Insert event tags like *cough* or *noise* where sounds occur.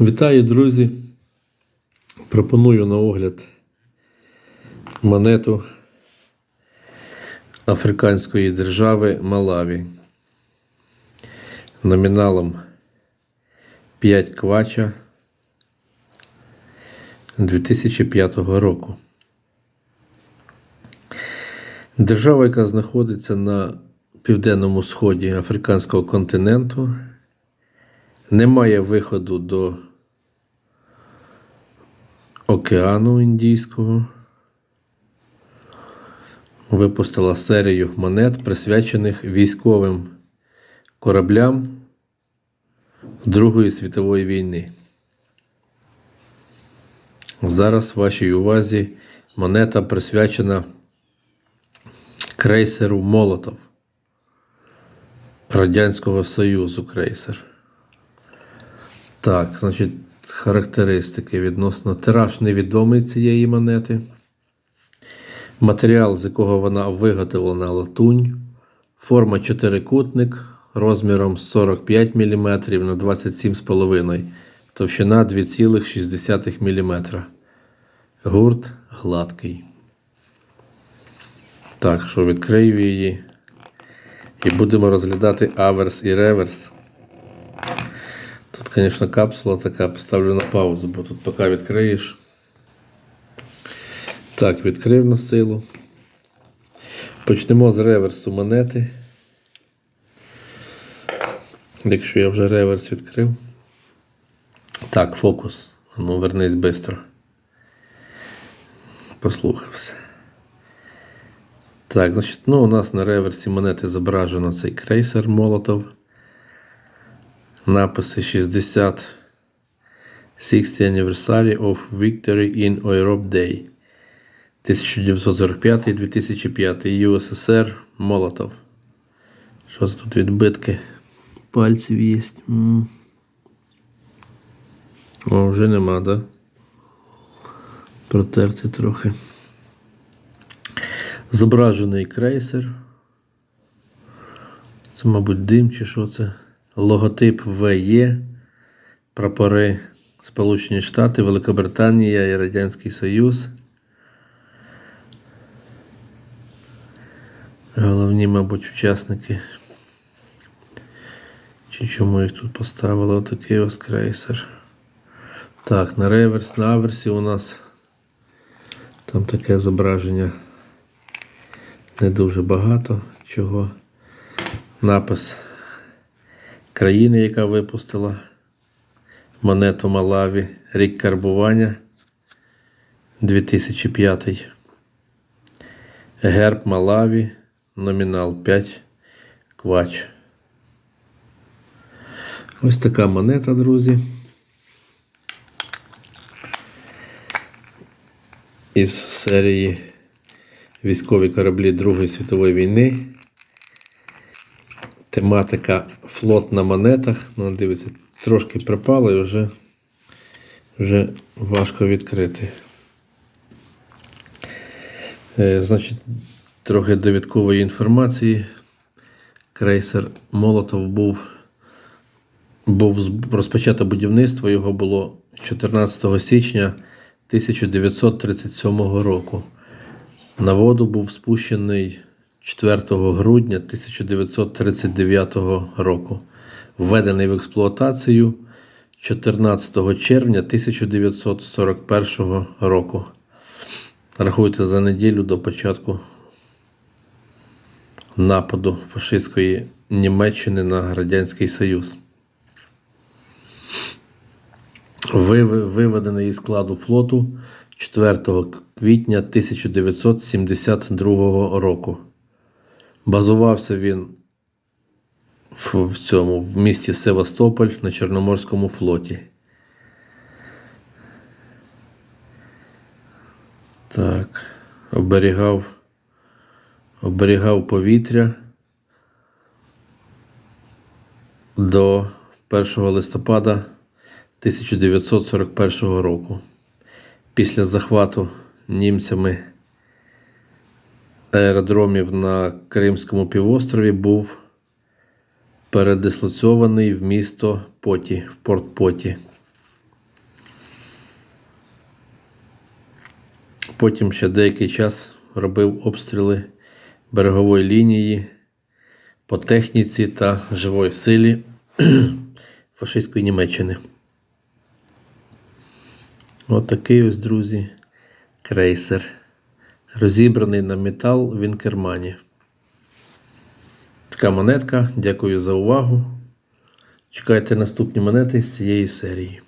Вітаю, друзі! Пропоную на огляд монету Африканської держави Малаві номіналом 5 квача 2005 року. Держава, яка знаходиться на південному сході Африканського континенту, не має виходу до океану Індійського. Випустила серію монет, присвячених військовим кораблям Другої світової війни. Зараз в вашій увазі монета присвячена крейсеру Молотов Радянського Союзу крейсер. Так, значить, характеристики відносно тираж невідомий цієї монети. Матеріал, з якого вона виготовлена латунь. Форма чотирикутник розміром 45 мм на 27,5 Товщина 2,6 мм. Гурт гладкий. Так, що відкрию її. І будемо розглядати аверс і реверс. Тут, капсула така, поставлю на паузу, бо тут поки відкриєш. Так, відкрив на силу. Почнемо з реверсу монети. Якщо я вже реверс відкрив. Так, фокус. Ну, вернись швидко. Послухався. Так, значить, ну у нас на реверсі монети зображено цей крейсер Молотов. Написи 60 60 Anniversary of Victory in Europe Day 1945-2005 USSR Молотов. Що це тут відбитки? Пальців є. М. О, вже нема, да? Протерти трохи. Зображений крейсер. Це, мабуть, дим чи що це? Логотип ВЕ, прапори Сполучені Штати, Великобританія і Радянський Союз. Головні, мабуть, учасники. Чи чому їх тут поставили отакий ось крейсер? Так, на реверс, на аверсі у нас там таке зображення не дуже багато чого. Напис країни, яка випустила монету Малаві, рік карбування 2005. Герб Малаві, номінал 5 квач. Ось така монета, друзі. Із серії Військові кораблі Другої світової війни. Тематика флот на монетах. Ну, дивіться, трошки припало і вже, вже важко відкрити. Е, значить, трохи довідкової інформації. Крейсер Молотов був, був розпочато будівництво. Його було 14 січня 1937 року. На воду був спущений 4 грудня 1939 року, введений в експлуатацію 14 червня 1941 року. Рахуйте за неділю до початку нападу фашистської Німеччини на Радянський Союз. Виведений із складу флоту 4 квітня 1972 року. Базувався він в, цьому в місті Севастополь на Чорноморському флоті. Так, оберігав, оберігав повітря до 1 листопада 1941 року. Після захвату німцями аеродромів на Кримському півострові був передислоцьований в місто Поті, в порт Поті. Потім ще деякий час робив обстріли берегової лінії по техніці та живої силі *clears throat* фашистської Німеччини. Отакий ось, друзі, крейсер. Розібраний на метал в Інкермані. Така монетка. Дякую за увагу. Чекайте наступні монети з цієї серії.